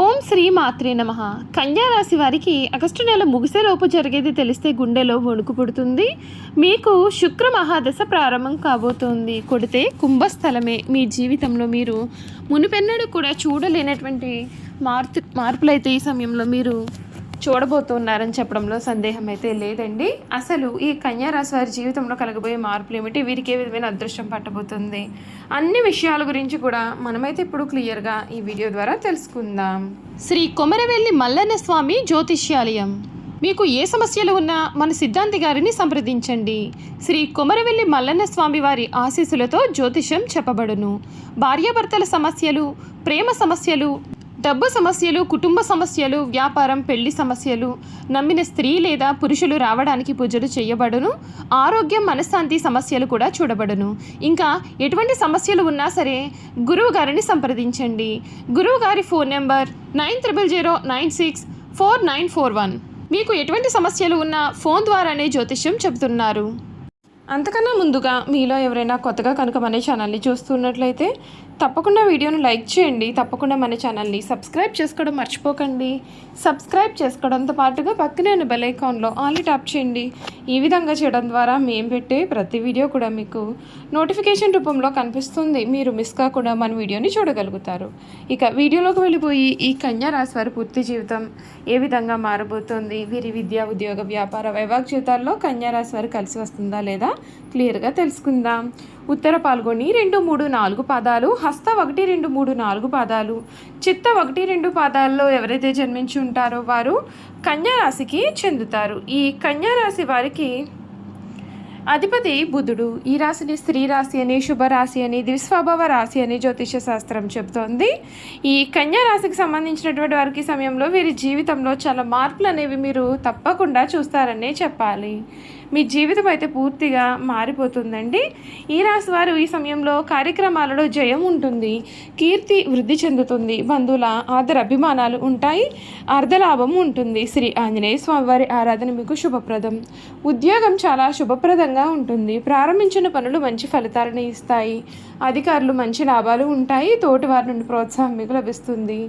ఓం శ్రీ మాత్రే నమ. కన్యా రాశి వారికి ఆగస్టు నెల ముగిసేలోపు జరిగేది తెలిస్తే గుండెలో వణుకు పుడుతుంది. మీకు శుక్ర మహాదశ ప్రారంభం కాబోతోంది. కొడితే కుంభస్థలమే. మీ జీవితంలో మీరు మునిపెన్నడూ కూడా చూడలేనటువంటి మార్పు మార్పులైతే ఈ సమయంలో మీరు చూడబోతున్నారని చెప్పడంలో సందేహం అయితే లేదండి. అసలు ఈ కన్యారాశి వారి జీవితంలో కలగబోయే మార్పులు ఏమిటి? వీరికి ఏ విధమైన అదృష్టం పట్టబోతుంది? అన్ని విషయాల గురించి కూడా మనమైతే ఇప్పుడు క్లియర్గా ఈ వీడియో ద్వారా తెలుసుకుందాం. శ్రీ కొమరవెల్లి మల్లన్న స్వామి జ్యోతిష్యాలయం. మీకు ఏ సమస్యలు ఉన్నా మన సిద్ధాంతి గారిని సంప్రదించండి. శ్రీ కొమరవెల్లి మల్లన్న స్వామి వారి ఆశీస్సులతో జ్యోతిషం చెప్పబడును. భార్యాభర్తల సమస్యలు ప్రేమ సమస్యలు డబ్బు సమస్యలు కుటుంబ సమస్యలు వ్యాపారం పెళ్ళి సమస్యలు నమ్మిన స్త్రీ లేదా పురుషులు రావడానికి పూజలు చేయబడును ఆరోగ్యం మనశ్శాంతి సమస్యలు కూడా చూడబడును. ఇంకా ఎటువంటి సమస్యలు ఉన్నా సరే గురువు గారిని సంప్రదించండి. గురువు గారి phone number nine triple zero nine six four nine four one. మీకు ఎటువంటి సమస్యలు ఉన్నా ఫోన్ ద్వారానే జ్యోతిష్యం చెబుతున్నారు. అంతకన్నా ముందుగా మీలో ఎవరైనా కొత్తగా కనుక మన ఛానల్ని చూస్తున్నట్లయితే తప్పకుండా వీడియోను లైక్ చేయండి. తప్పకుండా మన ఛానల్ని సబ్స్క్రైబ్ చేసుకోవడం మర్చిపోకండి. సబ్స్క్రైబ్ చేసుకోవడంతో పాటుగా పక్కనే ఉన్న బెల్ ఐకాన్లో ఆన్లీ ట్యాప్ చేయండి. ఈ విధంగా చేయడం ద్వారా మేము పెట్టే ప్రతి వీడియో కూడా మీకు నోటిఫికేషన్ రూపంలో కనిపిస్తుంది. మీరు మిస్ కాకుండా మన వీడియోని చూడగలుగుతారు. ఇక వీడియోలోకి వెళ్ళిపోయి ఈ కన్యా రాశి వారి పూర్తి జీవితం ఏ విధంగా మారబోతుంది? వీరి విద్యా ఉద్యోగ వ్యాపార వైవాహిక జీవితాల్లో కన్యా రాశి వారు కలిసి వస్తుందా లేదా? క్లియర్గా తెలుసుకుందాం. ఉత్తర పాల్గొని రెండు మూడు నాలుగు పాదాలు హస్త ఒకటి రెండు మూడు నాలుగు పాదాలు. చిత్త ఒకటి రెండు పాదాల్లో ఎవరైతే జన్మించి ఉంటారో వారు కన్యారాశికి చెందుతారు. ఈ కన్యారాశి వారికి అధిపతి బుధుడు. ఈ రాశిని స్త్రీ రాశి అని శుభరాశి అని ద్విస్వభావ రాశి అని జ్యోతిష శాస్త్రం చెబుతోంది. ఈ కన్యా రాశికి సంబంధించినటువంటి వారికి సమయంలో వీరి జీవితంలో చాలా మార్పులు అనేవి మీరు తప్పకుండా చూస్తారనే చెప్పాలి. మీ జీవితం అయితే పూర్తిగా మారిపోతుందండి. ఈ రాశి వారు ఈ సమయంలో కార్యక్రమాలలో జయం ఉంటుంది. కీర్తి వృద్ధి చెందుతుంది. బంధువుల ఆదర అభిమానాలు ఉంటాయి. అర్ధలాభం ఉంటుంది. శ్రీ ఆంజనేయ స్వామివారి ఆరాధన మీకు శుభప్రదం. ఉద్యోగం చాలా శుభప్రదంగా ఉంటుంది. ప్రారంభించిన పనులు మంచి ఫలితాలను ఇస్తాయి. అధికారులు మంచి లాభాలు ఉంటాయి. తోటి వారి నుండి ప్రోత్సాహం మీకు లభిస్తుంది.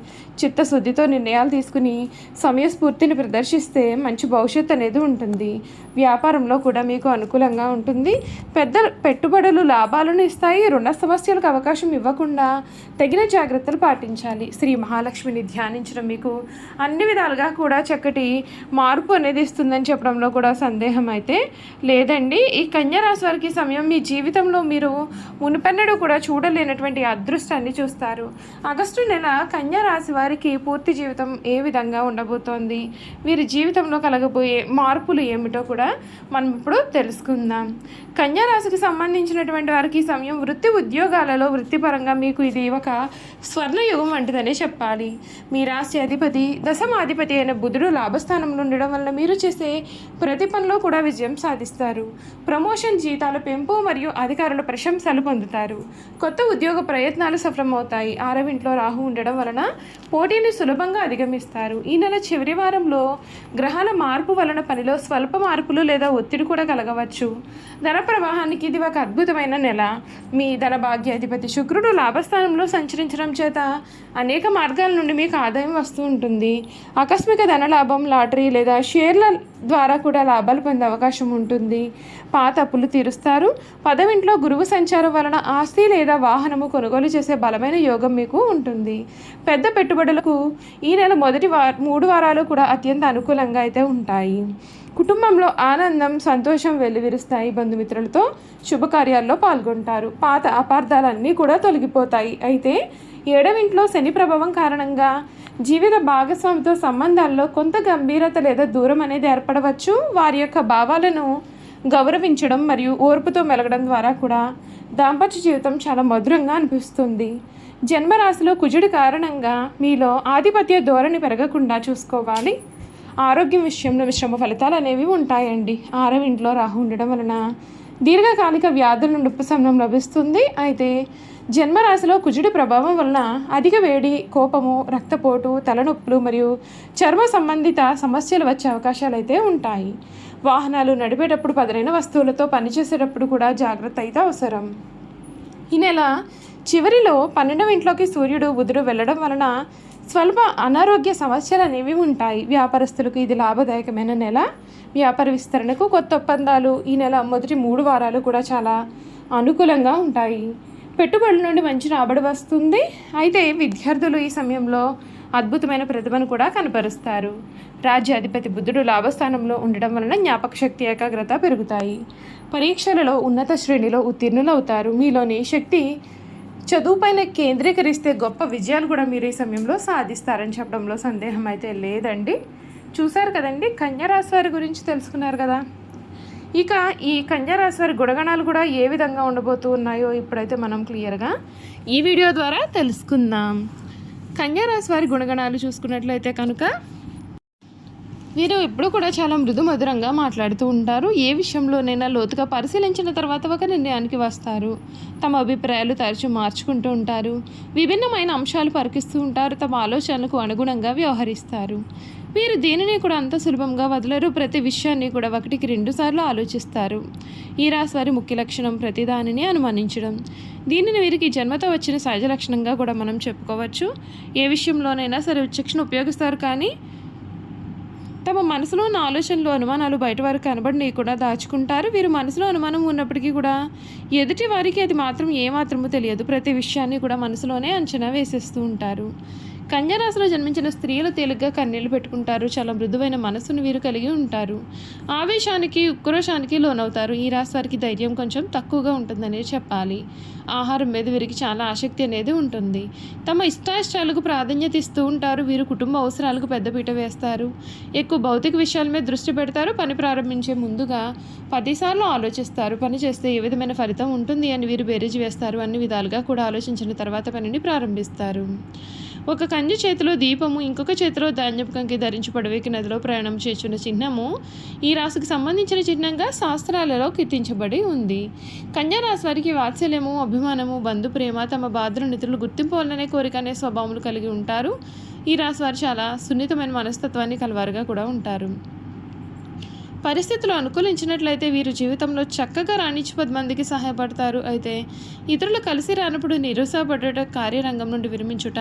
చిత్తశుద్ధితో నిర్ణయాలు తీసుకుని సమయస్ఫూర్తిని ప్రదర్శిస్తే మంచి భవిష్యత్తు అనేది ఉంటుంది. వ్యాపారంలో కూడా మీకు అనుకూలంగా ఉంటుంది. పెద్ద పెట్టుబడులు లాభాలను ఇస్తాయి. రుణ సమస్యలకు అవకాశం ఇవ్వకుండా తగిన జాగ్రత్తలు పాటించాలి. శ్రీ మహాలక్ష్మిని ధ్యానించడం మీకు అన్ని విధాలుగా కూడా చక్కటి మార్పు అనేది ఇస్తుందని చెప్పడంలో కూడా సందేహం అయితే లేదండి. ఈ కన్యారాశి వారికి సమయం మీ జీవితంలో మీరు మునుపెన్నడూ కూడా చూడలేనటువంటి అదృష్టాన్ని చూస్తారు. ఆగస్టు నెల కన్యా రాశి వారికి పూర్తి జీవితం ఏ విధంగా ఉండబోతోంది? వీరి జీవితంలో కలగబోయే మార్పులు ఏమిటో కూడా మనం ఇప్పుడు తెలుసుకుందాం. కన్యారాశికి సంబంధించినటువంటి వారికి ఈ సమయం వృత్తి ఉద్యోగాలలో వృత్తిపరంగా మీకు ఇది ఒక స్వర్ణయుగం వంటిదనే చెప్పాలి. మీ రాశి అధిపతి దశమాధిపతి అయిన బుధుడు లాభస్థానంలో ఉండడం వల్ల మీరు చేసే ప్రతి పనిలో కూడా విజయం సాధిస్తారు. ప్రమోషన్ జీతాల పెంపు మరియు అధికారుల ప్రశంసలు పొందుతారు. కొత్త ఉద్యోగ ప్రయత్నాలు సఫలమవుతాయి. ఆరవింట్లో రాహు ఉండడం వలన పోటీని సులభంగా అధిగమిస్తారు. ఈ నెల చివరి వారంలో గ్రహాల మార్పు వలన పనిలో స్వల్ప మార్పులు లేదా ఒత్తిడి కూడా కలగవచ్చు. ధన ప్రవాహానికి ఇది ఒక అద్భుతమైన నెల. మీ ధన భాగ్యాధిపతి శుక్రుడు లాభస్థానంలో సంచరించడం చేత అనేక మార్గాల నుండి మీకు ఆదాయం వస్తూ ఉంటుంది. ఆకస్మిక ధన లాభం లాటరీ లేదా షేర్ల ద్వారా కూడా లాభాలు పొందే అవకాశం ఉంటుంది. పాత అప్పులు తీరుస్తారు. పదవింట్లో గురువు సంచారం వలన ఆస్తి లేదా వాహనము కొనుగోలు చేసే బలమైన యోగం మీకు ఉంటుంది. పెద్ద పెట్టుబడులకు ఈ నెల మొదటి వారం మూడు వారాలు కూడా అత్యంత అనుకూలంగా అయితే ఉంటాయి. కుటుంబంలో ఆనందం సంతోషం వెల్లివిరుస్తాయి బంధుమిత్రులతో శుభకార్యాల్లో పాల్గొంటారు. పాత అపార్థాలన్నీ కూడా తొలగిపోతాయి. అయితే ఏడవింట్లో శని ప్రభావం కారణంగా జీవిత భాగస్వామితో సంబంధాల్లో కొంత గంభీరత లేదా దూరం అనేది ఏర్పడవచ్చు. వారి యొక్క భావాలను గౌరవించడం మరియు ఓర్పుతో మెలగడం ద్వారా కూడా దాంపత్య జీవితం చాలా మధురంగా అనిపిస్తుంది. జన్మరాశిలో కుజుడి కారణంగా మీలో ఆధిపత్య ధోరణి పెరగకుండా చూసుకోవాలి. ఆరోగ్యం విషయంలో మిశ్రమ ఫలితాలు అనేవి ఉంటాయండి. ఆరవ ఇంట్లో రాహు ఉండడం వలన దీర్ఘకాలిక వ్యాధుల నుండి ఉపశమనం లభిస్తుంది. అయితే జన్మరాశిలో కుజుడి ప్రభావం వలన అధిక వేడి కోపము రక్తపోటు తలనొప్పులు మరియు చర్మ సంబంధిత సమస్యలు వచ్చే అవకాశాలు అయితే ఉంటాయి. వాహనాలు నడిపేటప్పుడు పదునైన వస్తువులతో పనిచేసేటప్పుడు కూడా జాగ్రత్త అయితే అవసరం. ఈ నెల చివరిలో పన్నెండవ ఇంట్లోకి సూర్యుడు బుధుడు వెళ్ళడం వలన స్వల్ప అనారోగ్య సమస్యలు అనేవి ఉంటాయి. వ్యాపారస్తులకు ఇది లాభదాయకమైన నెల. వ్యాపార విస్తరణకు కొత్త ఒప్పందాలు ఈ నెల మొదటి మూడు వారాలు కూడా చాలా అనుకూలంగా ఉంటాయి. పెట్టుబడుల నుండి మంచి రాబడి వస్తుంది. అయితే విద్యార్థులు ఈ సమయంలో అద్భుతమైన ప్రతిభను కూడా కనపరుస్తారు. రాజ్యాధిపతి బుద్ధుడు లాభస్థానంలో ఉండడం వలన జ్ఞాపక శక్తి ఏకాగ్రత పెరుగుతాయి. పరీక్షలలో ఉన్నత శ్రేణిలో ఉత్తీర్ణులవుతారు. మీలోని శక్తి చదువుపైన కేంద్రీకరిస్తే గొప్ప విజయాలు కూడా మీరు ఈ సమయంలో సాధిస్తారని చెప్పడంలో సందేహం అయితే లేదండి. చూశారు కదండి కన్యారాశి వారి గురించి తెలుసుకున్నారు కదా. ఇక ఈ కన్యారాశి వారి గుణగణాలు కూడా ఏ విధంగా ఉండబోతూ ఉన్నాయో ఇప్పుడైతే మనం క్లియర్గా ఈ వీడియో ద్వారా తెలుసుకుందాం. కన్యారాశి వారి గుణగణాలు చూసుకున్నట్లయితే కనుక వీరు ఎప్పుడు కూడా చాలా మృదు మధురంగా మాట్లాడుతూ ఉంటారు. ఏ విషయంలోనైనా లోతుగా పరిశీలించిన తర్వాత ఒక నిర్ణయానికి వస్తారు. తమ అభిప్రాయాలు తరచూ మార్చుకుంటూ ఉంటారు. విభిన్నమైన అంశాలు పరికిస్తూ ఉంటారు. తమ ఆలోచనలకు అనుగుణంగా వ్యవహరిస్తారు. వీరు దేనిని కూడా అంత సులభంగా వదలరు. ప్రతి విషయాన్ని కూడా ఒకటికి రెండుసార్లు ఆలోచిస్తారు. ఈ రాశి వారి ముఖ్య లక్షణం ప్రతి దానిని అనుమానించడం. దీనిని వీరికి జన్మతో వచ్చిన సహజ లక్షణంగా కూడా మనం చెప్పుకోవచ్చు. ఏ విషయంలోనైనా సరే విచక్షణ ఉపయోగిస్తారు కానీ తమ మనసులో ఉన్న ఆలోచనలు అనుమానాలు బయట వారికి కనబడినవి కూడా దాచుకుంటారు. వీరు మనసులో అనుమానం ఉన్నప్పటికీ కూడా ఎదుటి వారికి అది మాత్రం ఏమాత్రమూ తెలియదు. ప్రతి విషయాన్ని కూడా మనసులోనే అంచనా వేసేస్తూ ఉంటారు. కన్యారాశిలో జన్మించిన స్త్రీలు తేలిగ్గా కన్నీళ్ళు పెట్టుకుంటారు. చాలా మృదువైన మనసును వీరు కలిగి ఉంటారు. ఆవేశానికి ఉక్రోషానికి లోనవుతారు. ఈ రాశి వారికి ధైర్యం కొంచెం తక్కువగా ఉంటుందనే చెప్పాలి. ఆహారం మీద వీరికి చాలా ఆసక్తి అనేది ఉంటుంది. తమ ఇష్టాయిష్టాలకు ప్రాధాన్యత ఇస్తూ ఉంటారు. వీరు కుటుంబ అవసరాలకు పెద్దపీట వేస్తారు. ఎక్కువ భౌతిక విషయాల మీద దృష్టి పెడతారు. పని ప్రారంభించే ముందుగా పదిసార్లు ఆలోచిస్తారు. పని చేస్తే ఏ విధమైన ఫలితం ఉంటుంది అని వీరు బేరీజు వేస్తారు. అన్ని విధాలుగా కూడా ఆలోచించిన తర్వాత పనిని ప్రారంభిస్తారు. ఒక కంజి చేతిలో దీపము ఇంకొక చేతిలో ధాన్యపు కంకి ధరించి పడవేకి నదిలో ప్రయాణం చేస్తున్న చిహ్నము ఈ రాశికి సంబంధించిన చిహ్నంగా శాస్త్రాలలో కీర్తించబడి ఉంది. కన్యా రాశి వారికి వాత్సల్యము అభిమానము బంధు ప్రేమ తమ బాధలు నిధులు గుర్తింపవాలనే కోరిక అనే స్వభావములు కలిగి ఉంటారు. ఈ రాశి వారు చాలా సున్నితమైన మనస్తత్వాన్ని కలవారుగా కూడా ఉంటారు. పరిస్థితులు అనుకూలించినట్లయితే వీరు జీవితంలో చక్కగా రాణించి పది మందికి సహాయపడతారు. అయితే ఇతరులు కలిసి రానప్పుడు నిరుత్సాహపడట కార్యరంగం నుండి విరమించుట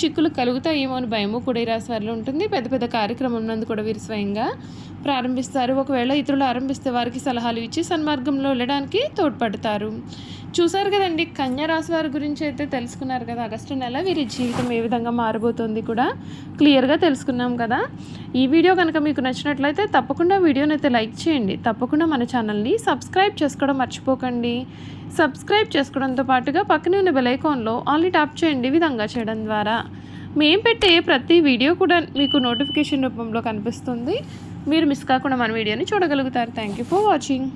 చిక్కులు కలుగుతాయేమో అని భయము కూడా ఈ వారిలో ఉంటుంది. పెద్ద పెద్ద కార్యక్రమం నందు కూడా వీరు స్వయంగా ప్రారంభిస్తారు. ఒకవేళ ఇతరులు ఆరంభిస్తే వారికి సలహాలు ఇచ్చి సన్మార్గంలో వెళ్ళడానికి తోడ్పడతారు. చూసారు కదండి కన్యారాశి వారి గురించి అయితే తెలుసుకున్నారు కదా ఆగస్టు నెల వీరి జీవితం ఏ విధంగా మారబోతుంది కూడా క్లియర్గా తెలుసుకున్నాం కదా. ఈ వీడియో కనుక మీకు నచ్చినట్లయితే తప్పకుండా వీడియోని అయితే లైక్ చేయండి తప్పకుండా మన ఛానల్ని సబ్స్క్రైబ్ చేసుకోవడం మర్చిపోకండి. సబ్స్క్రైబ్ చేసుకోవడంతో పాటుగా పక్కనే ఉన్న బెలైకాన్లో ఆల్ని ట్యాప్ చేయండి విధంగా చేయడం ద్వారా. మేము పెట్టే ప్రతి వీడియో కూడా మీకు నోటిఫికేషన్ రూపంలో కనిపిస్తుంది. మీరు మిస్ కాకుండా మన వీడియోని చూడగలుగుతారు. Thank you for watching